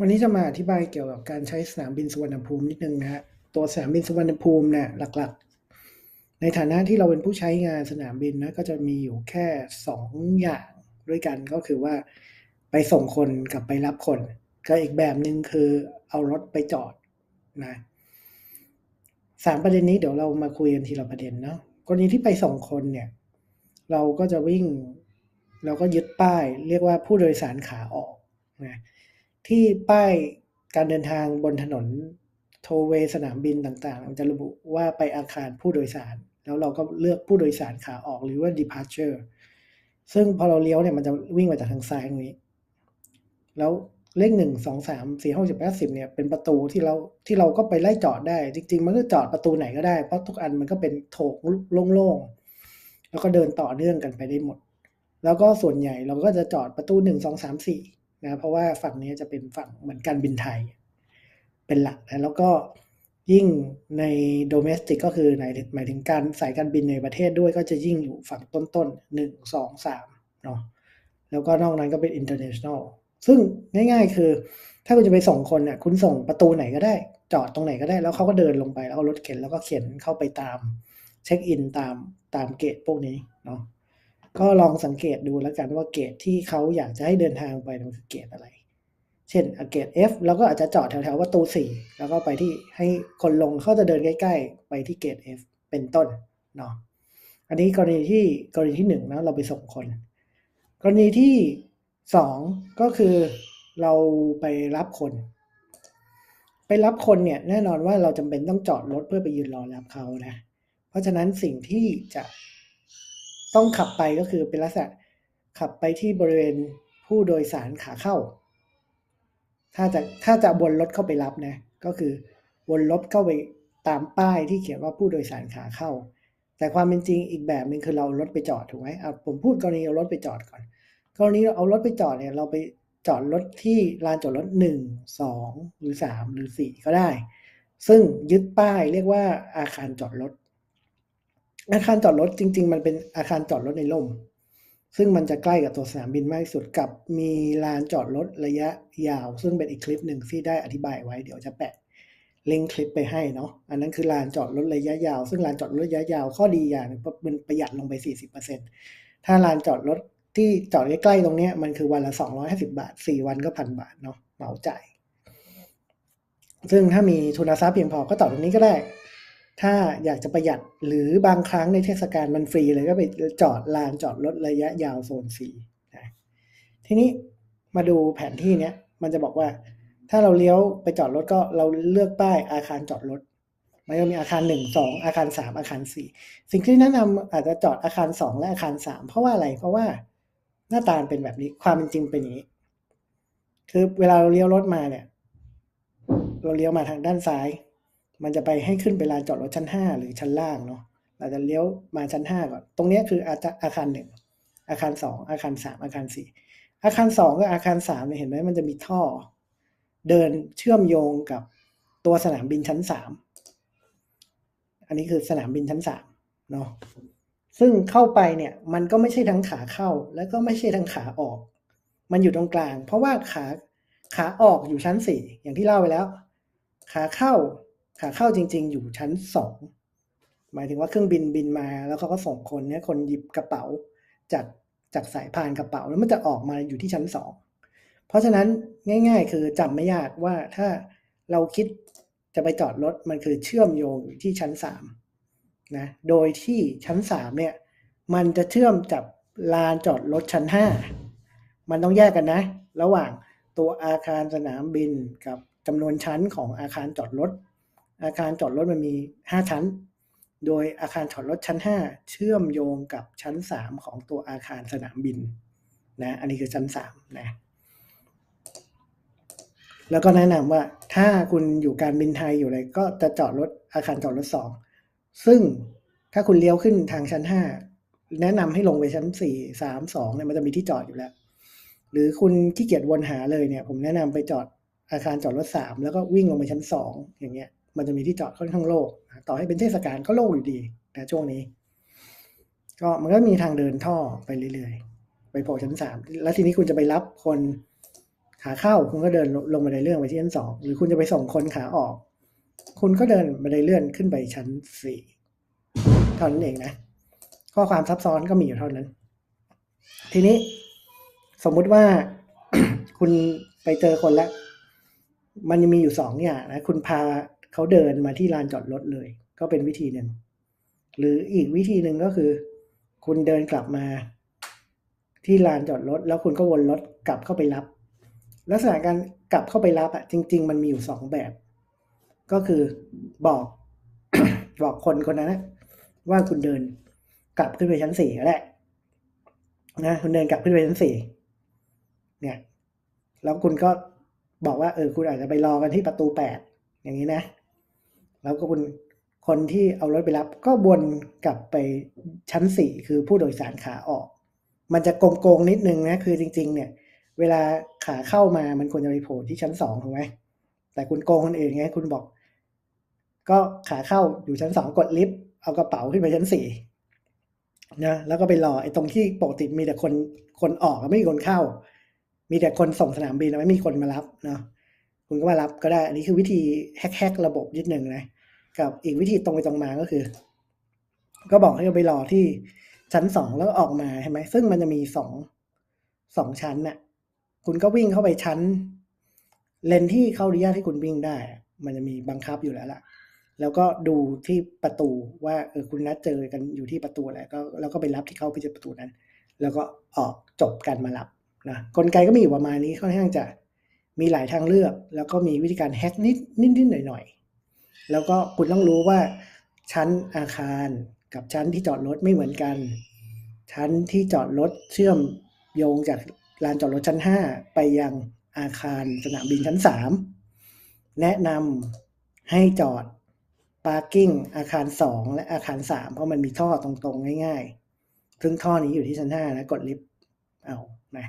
วันนี้จะมาอธิบายเกี่ยวกับการใช้สนามบินสุวรรณภูมินิดนึงนะฮะ ตัวสนามบินสุวรรณภูมิเนี่ยหลักๆ ในฐานะที่เราเป็นผู้ใช้งานสนามบินนะก็จะมีอยู่แค่ 2 อย่างด้วยกันก็คือว่า ไปส่งคนกับไปรับคนก็อีกแบบหนึ่งคือเอารถไปจอดนะสามประเด็นนี้เดี๋ยวเรามาคุยกันทีละประเด็นเนาะกรณีที่ไปส่งคนเนี่ย เราก็จะวิ่ง เราก็ยึดป้าย เรียกว่าผู้โดยสารขาออกนะ ที่ป้ายการเดินทางบนถนนโทเวสนามบินต่างๆ มันจะระบุว่าไปอาคารผู้โดยสาร แล้วเราก็เลือกผู้โดยสารขาออกหรือว่า departure ซึ่งพอเราเลี้ยวเนี่ยมันจะวิ่งมาจากทางซ้ายตรงนี้ แล้วเลขหนึ่งสองสามสี่ห้าสิบแปดสิบเนี่ยเป็นประตูที่เราที่เราก็ไปไล่จอดได้ จริง ๆ มันก็จอดประตูไหนก็ได้ เพราะทุกอันมันก็เป็นโถงโล่งๆ แล้วก็เดินต่อเนื่องกันไปได้หมด แล้วก็ส่วนใหญ่เราก็จะจอดประตูหนึ่งสองสามสี่ นะเพราะว่าฝั่งนี้จะเป็นฝั่งเหมือนการบินไทย เป็นหลักนะแล้วก็ยิ่งในโดเมสติกก็คือหมายถึงหมายถึงการสายการบินในประเทศด้วยก็จะยิ่งอยู่ฝั่งต้นๆหนึ่งสองสามเนาะแล้วก็นอกนั้นก็เป็น international ซึ่งง่ายๆ คือ ถ้าคุณจะไปส่งคนเนี่ยคุณส่งประตูไหนก็ได้ จอดตรงไหนก็ได้ แล้วเขาก็เดินลงไปแล้วเอารถเข็นแล้วก็เข็นเข้าไปตาม เช็คอินตามตามเกตพวกนี้เนาะ ก็ลองสังเกตดูแล้วกันว่าเกตที่เขาอยากจะให้เดินทางไปมันคือเกตอะไร เช่นเกต F เราก็อาจจะจอดแถวๆประตู 4 แล้วก็ไปที่ให้คนลงเขาจะเดินใกล้ ๆ ไปที่เกต F เป็นต้นเนาะอันนี้กรณีที่กรณีที่1นนะเราไปส่งคน กรณีที่ 2 ก็คือเราไปรับคนไปรับคนเนี่ยแน่นอนว่าเราจำเป็นต้องจอดรถเพื่อไปยืนรอรับเขานะ เพราะฉะนั้นสิ่งที่จะ ต้องขับไปก็คือเป็นลักษณะขับไปที่บริเวณผู้โดยสารขาเข้า ถ้าจะถ้าจะวนรถเข้าไปรับนะ ก็คือวนรถเข้าไปตามป้ายที่เขียนว่าผู้โดยสารขาเข้า แต่ความเป็นจริงอีกแบบหนึ่งคือเรารถไปจอดถูกไหมเอาผมพูดกรณีเอารถไปจอดก่อน กรณีเราเอารถไปจอดเนี่ยเราไปจอดรถที่ลานจอดรถหนึ่งสองหรือสามหรือสี่ก็ได้ ซึ่งยึดป้ายเรียกว่าอาคารจอดรถ อาคารจอดรถจริง ๆ มันเป็นอาคารจอดรถในร่ม ซึ่งมันจะใกล้กับตัวสนามบินมากที่สุดกับมีลานจอดรถระยะยาว ซึ่งเป็นอีกคลิปหนึ่งที่ได้อธิบายไว้เดี๋ยวจะแปะลิงก์คลิปไปให้เนาะอันนั้นคือลานจอดรถระยะยาว ซึ่งลานจอดรถระยะยาวข้อดีอย่างนึงมันประหยัดลงไป 40%ถ้าลานจอดรถที่จอดใกล้ๆตรงนี้มันคือวันละ 250 บาท 4 วันก็พันบาทเนาะเหมาจ่ายซึ่งถ้ามีทุนทรัพย์เพียงพอก็จอดตรงนี้ก็ได้ ถ้าอยากจะประหยัดหรือบางครั้งในเทศกาลมันฟรีเลยก็ไปจอดลานจอดรถระยะยาวโซนฟรีนะทีนี้มาดูแผนที่เนี้ยมันจะบอกว่า ถ้าเราเลี้ยวไปจอดรถก็เราเลือกป้ายอาคารจอดรถมันก็มีอาคารหนึ่งสองอาคารสามอาคารสี่สิ่งที่แนะนำอาจจะจอดอาคารสองและอาคารสามเพราะว่าอะไรเพราะว่าหน้าตาเป็นแบบนี้ความเป็นจริงเป็นอย่างนี้ คือเวลาเราเลี้ยวรถมาเนี่ย เราเลี้ยวมาทางด้านซ้าย มันจะไปให้ขึ้นไปลานจอดรถชั้นห้าหรือชั้นล่างเนาะเราจะเลี้ยวมาชั้นห้าก่อน ตรงนี้คืออาอาคารหนึ่งอาคารสองอาคารสามอาคารสี่อาคารสองกับอาคารสามเนี่ยเห็นไหมมันจะมีท่อ เดินเชื่อมโยงกับตัวสนามบินชั้นสามอันนี้คือสนามบินชั้นสามเนาะซึ่งเข้าไปเนี่ยมันก็ไม่ใช่ทั้งขาเข้า แล้วก็ไม่ใช่ทั้งขาออก มันอยู่ตรงกลาง เพราะว่าขาขาออกอยู่ชั้นสี่อย่างที่เล่าไปแล้ว ขาเข้า ขาเข้าจริง ๆ อยู่ชั้นสองหมายถึงว่าเครื่องบินบินมา แล้วเขาก็ส่งคนเนี่ยคนหยิบกระเป๋าจากจากสายพานกระเป๋าแล้วมันจะออกมาอยู่ที่ชั้นสองเพราะฉะนั้นง่าย ๆ คือจำไม่ยากว่าถ้าเราคิดจะไปจอดรถมันคือเชื่อมโยงอยู่ที่ชั้นสามนะโดยที่ชั้นสามเนี่ยมันจะเชื่อมกับลานจอดรถชั้นห้ามันต้องแยกกันนะ ระหว่างตัวอาคารสนามบินกับจำนวนชั้นของอาคารจอดรถ อาคารจอดรถมันมี 5 ชั้น โดยอาคารจอดรถชั้น 5 เชื่อมโยงกับชั้น 3 ของตัวอาคารสนามบินนะอันนี้คือชั้น3นะแล้วก็แนะนำว่าถ้าคุณอยู่การบินไทยอยู่เลยก็จะจอดรถอาคารจอดรถ 2 ซึ่งถ้าคุณเลี้ยวขึ้นทางชั้น 5 แนะนำให้ลงไปชั้น 4 3 2เนี่ยมันจะมีที่จอดอยู่แล้ว หรือคุณขี้เกียจวนหาเลยเนี่ย ผมแนะนำไปจอดอาคารจอดรถ 3 แล้วก็วิ่งลงไปชั้น 2 อย่างเงี้ย มันจะมีที่จอดค่อนข้างโล่งต่อให้เป็นเทศกาลก็โล่งอยู่ดีนะช่วงนี้ ก็มันก็มีทางเดินท่อไปเรื่อยๆ ไปโผล่ชั้นสามแล้วทีนี้คุณจะไปรับคนขาเข้าคุณก็เดินลงบันไดเลื่อนไปที่ชั้นสองหรือคุณจะไปส่งคนขาออก คุณก็เดินบันไดเลื่อนขึ้นไปชั้นสี่เท่านั้นเองนะข้อความซับซ้อนก็มีอยู่เท่านั้น ทีนี้สมมุติว่าคุณไปเจอคนแล้ว มันยังมีอยู่สองอย่างนะ คุณพา เขาเดินมาที่ลานจอดรถเลย ก็เป็นวิธีหนึ่ง หรืออีกวิธีหนึ่งก็คือ คุณเดินกลับมา ที่ลานจอดรถ แล้วคุณก็วนรถกลับเข้าไปรับ ลักษณะการกลับเข้าไปรับอะจริง ๆ มันมีอยู่สองแบบ ก็คือบอกบอกคนคนนั้นนะว่าคุณเดินกลับขึ้นไปชั้นสี่ก็ได้นะคุณเดินกลับขึ้นไปชั้นสี่เนี่ยแล้วคุณก็บอกว่าเออคุณอาจจะไปรอกันที่ประตูแปดอย่างนี้นะ แล้วก็คุณคนที่เอารถไปรับ ก็วนกลับไปชั้นสี่คือผู้โดยสารขาออก มันจะโกงๆนิดนึงนะคือจริง ๆ เนี่ย เวลาขาเข้ามามันควรจะไปโผล่ที่ชั้นสองถูกไหมแต่คุณโกงคนอื่นไงคุณบอก ก็ขาเข้าอยู่ชั้นสองกดลิฟต์เอากระเป๋าขึ้นไปชั้นสี่นะแล้วก็ไปรอไอ้ตรงที่ปกติมีแต่คนคนออกไม่มีคนเข้า มีแต่คนส่งสนามบินไม่มีคนมารับเนาะ คุณก็มารับก็ได้ อันนี้คือวิธีแฮกๆระบบนิดหนึ่งนะ กับอีกวิธีตรงไปตรงมาก็คือ ก็บอกให้ไปรอที่ชั้นสองแล้วออกมาใช่ไหมซึ่งมันจะมีสองสองชั้นน่ะ คุณก็วิ่งเข้าไปชั้น เลนที่เขาอนุญาตให้คุณวิ่งได้ มันจะมีบังคับอยู่แล้วล่ะ แล้วก็ดูที่ประตูว่าเออคุณนัดเจอกันอยู่ที่ประตูอะไรก็แล้วก็ไปรับที่เข้าไปที่ประตูนั้น แล้วก็ออกจบกันมารับนะกลไกก็มีอยู่ประมาณนี้ค่อนข้างจะ มีหลายทางเลือก แล้วก็มีวิธีการแฮกนิดนิดหน่อยหน่อยแล้วก็คุณต้องรู้ว่าชั้นอาคารกับชั้นที่จอดรถไม่เหมือนกัน ชั้นที่จอดรถเชื่อมโยงจากลานจอดรถชั้น 5 ไปยังอาคารสนามบินชั้น 3 แนะนำให้จอด parking อาคาร 2 และอาคาร 3 เพราะมันมีท่อตรงๆ ง่ายๆ ซึ่งท่อนี้อยู่ที่ชั้น5นะกดลิฟต์เอานะ